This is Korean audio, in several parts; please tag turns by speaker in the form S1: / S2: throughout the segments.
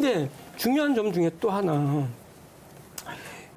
S1: 근데 중요한 점 중에 또 하나.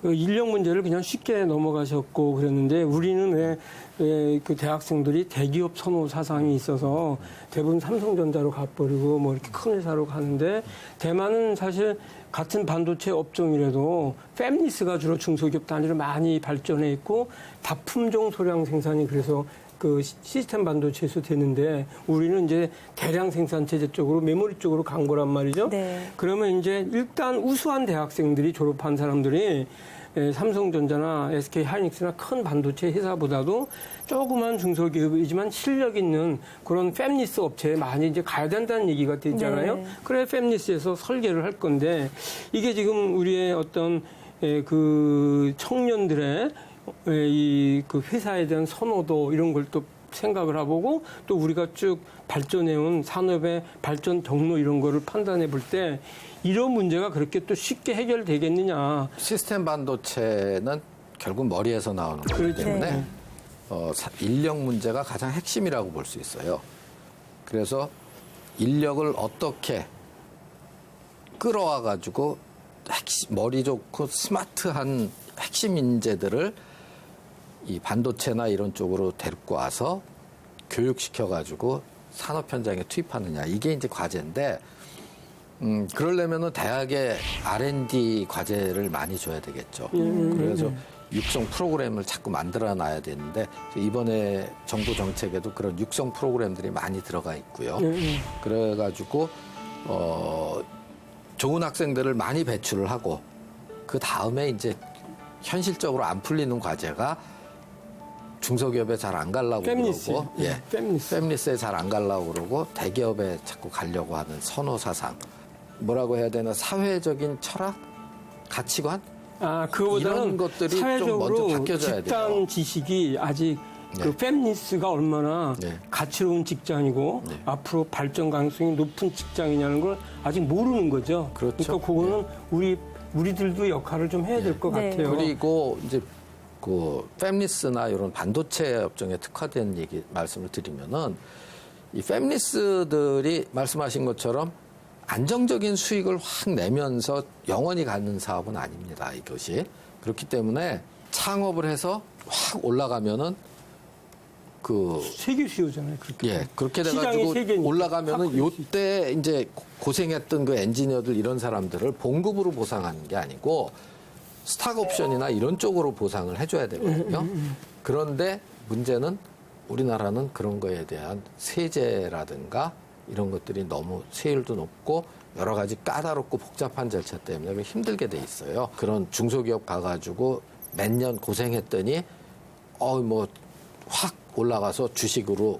S1: 그 인력 문제를 그냥 쉽게 넘어가셨고 그랬는데 우리는 왜그 대학생들이 대기업 선호 사상이 있어서 대부분 삼성전자로 가버리고 뭐 이렇게 큰 회사로 가는데 대만은 사실 같은 반도체 업종이라도 팹리스가 주로 중소기업 단위로 많이 발전해 있고 다품종 소량 생산이 그래서 그 시- 시스템 반도체에서 되는데 우리는 이제 대량 생산 체제 쪽으로 메모리 쪽으로 간 거란 말이죠.
S2: 네.
S1: 그러면 이제 일단 우수한 대학생들이 졸업한 사람들이 에, 삼성전자나 SK 하이닉스나 큰 반도체 회사보다도 조그만 중소기업이지만 실력 있는 그런 팹리스 업체에 많이 이제 가야 된다는 얘기가 되잖아요.
S2: 네.
S1: 그래 팹리스에서 설계를 할 건데 이게 지금 우리의 어떤 에, 그 청년들의 이 그 회사에 대한 선호도 이런 걸 또 생각을 해보고 또 우리가 쭉 발전해온 산업의 발전 경로 이런 거를 판단해 볼 때 이런 문제가 그렇게 또 쉽게 해결되겠느냐.
S3: 시스템 반도체는 결국 머리에서 나오는 거기
S1: 그렇죠.
S3: 때문에
S1: 네.
S3: 어, 사- 인력 문제가 가장 핵심이라고 볼 수 있어요. 그래서 인력을 어떻게 끌어와 가지고 머리 좋고 스마트한 핵심 인재들을 이 반도체나 이런 쪽으로 데리고 와서 교육시켜 가지고 산업 현장에 투입하느냐 이게 이제 과제인데 음, 그러려면은 대학에 R&D 과제를 많이 줘야 되겠죠. 그래서 육성 프로그램을 자꾸 만들어 놔야 되는데 이번에 정부 정책에도 그런 육성 프로그램들이 많이 들어가 있고요. 그래 가지고 어, 좋은 학생들을 많이 배출을 하고 그 다음에 이제 현실적으로 안 풀리는 과제가 중소기업에 잘안 가려고
S1: 팹리스.
S3: 그러고 예.
S1: 팹리스.
S3: 팹리스에 잘안 가려고 그러고 대기업에 자꾸 가려고 하는 선호 사상 뭐라고 해야 되나 사회적인 철학 가치관
S1: 아, 그거보다는
S3: 이런 것들이 좀
S1: 사회적으로
S3: 먼저 바뀌어져야
S1: 집단
S3: 돼요.
S1: 지식이 아직 그
S3: 네.
S1: 팹리스가 얼마나
S3: 네.
S1: 가치로운 직장이고
S3: 네.
S1: 앞으로 발전 가능성이 높은 직장이냐는 걸 아직 모르는 거죠.
S3: 그렇죠.
S1: 러니까 그거는 우리 우리들도 역할을 좀 해야 될것
S2: 네.
S1: 같아요.
S3: 그리고 이제 그 팹리스나 이런 반도체 업종에 특화된 얘기 말씀을 드리면은 이 팹리스들이 말씀하신 것처럼 안정적인 수익을 확 내면서 영원히 가는 사업은 아닙니다. 이것이 그렇기 때문에 창업을 해서 확 올라가면은 그
S1: 세계 수요잖아요. 그렇게.
S3: 예, 그렇게 돼가지고 올라가면은. 요때 이제 고생했던 그 엔지니어들 이런 사람들을 봉급으로 보상하는 게 아니고 스탁 옵션이나 이런 쪽으로 보상을 해줘야 되거든요.
S1: 음,
S3: 그런데 문제는 우리나라는 그런 거에 대한 세제라든가 이런 것들이 너무 세율도 높고 여러 가지 까다롭고 복잡한 절차 때문에 힘들게 돼 있어요. 그런 중소기업 가가지고 몇 년 고생했더니 어 뭐 확 올라가서 주식으로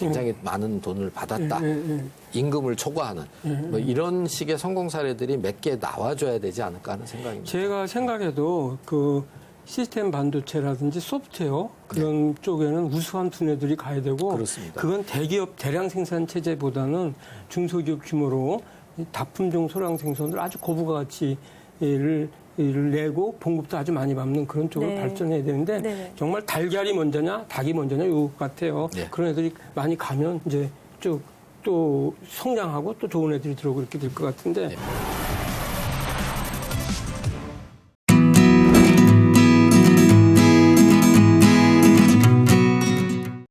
S3: 굉장히 많은 돈을 받았다.
S1: 음,
S3: 임금을 초과하는 뭐 이런 식의 성공 사례들이 몇 개 나와줘야 되지 않을까 하는 생각입니다.
S1: 제가 생각해도 그 시스템 반도체라든지 소프트웨어 그런 쪽에는 우수한 두뇌들이 가야 되고
S3: 네. 그렇습니다.
S1: 건 대기업 대량 생산 체제보다는 중소기업 규모로 이 다품종 소량 생산을 아주 고부가 가치를 를 내고 봉급도 아주 많이 받는 그런 쪽으로
S2: 네.
S1: 발전해야 되는데
S2: 네.
S1: 정말 달걀이 먼저냐 닭이 먼저냐 요 같아요.
S3: 네.
S1: 그런 애들이 많이 가면 이제 쭉 또 성장하고 또 좋은 애들이 들어오고 이렇게 될 것 같은데
S3: 네.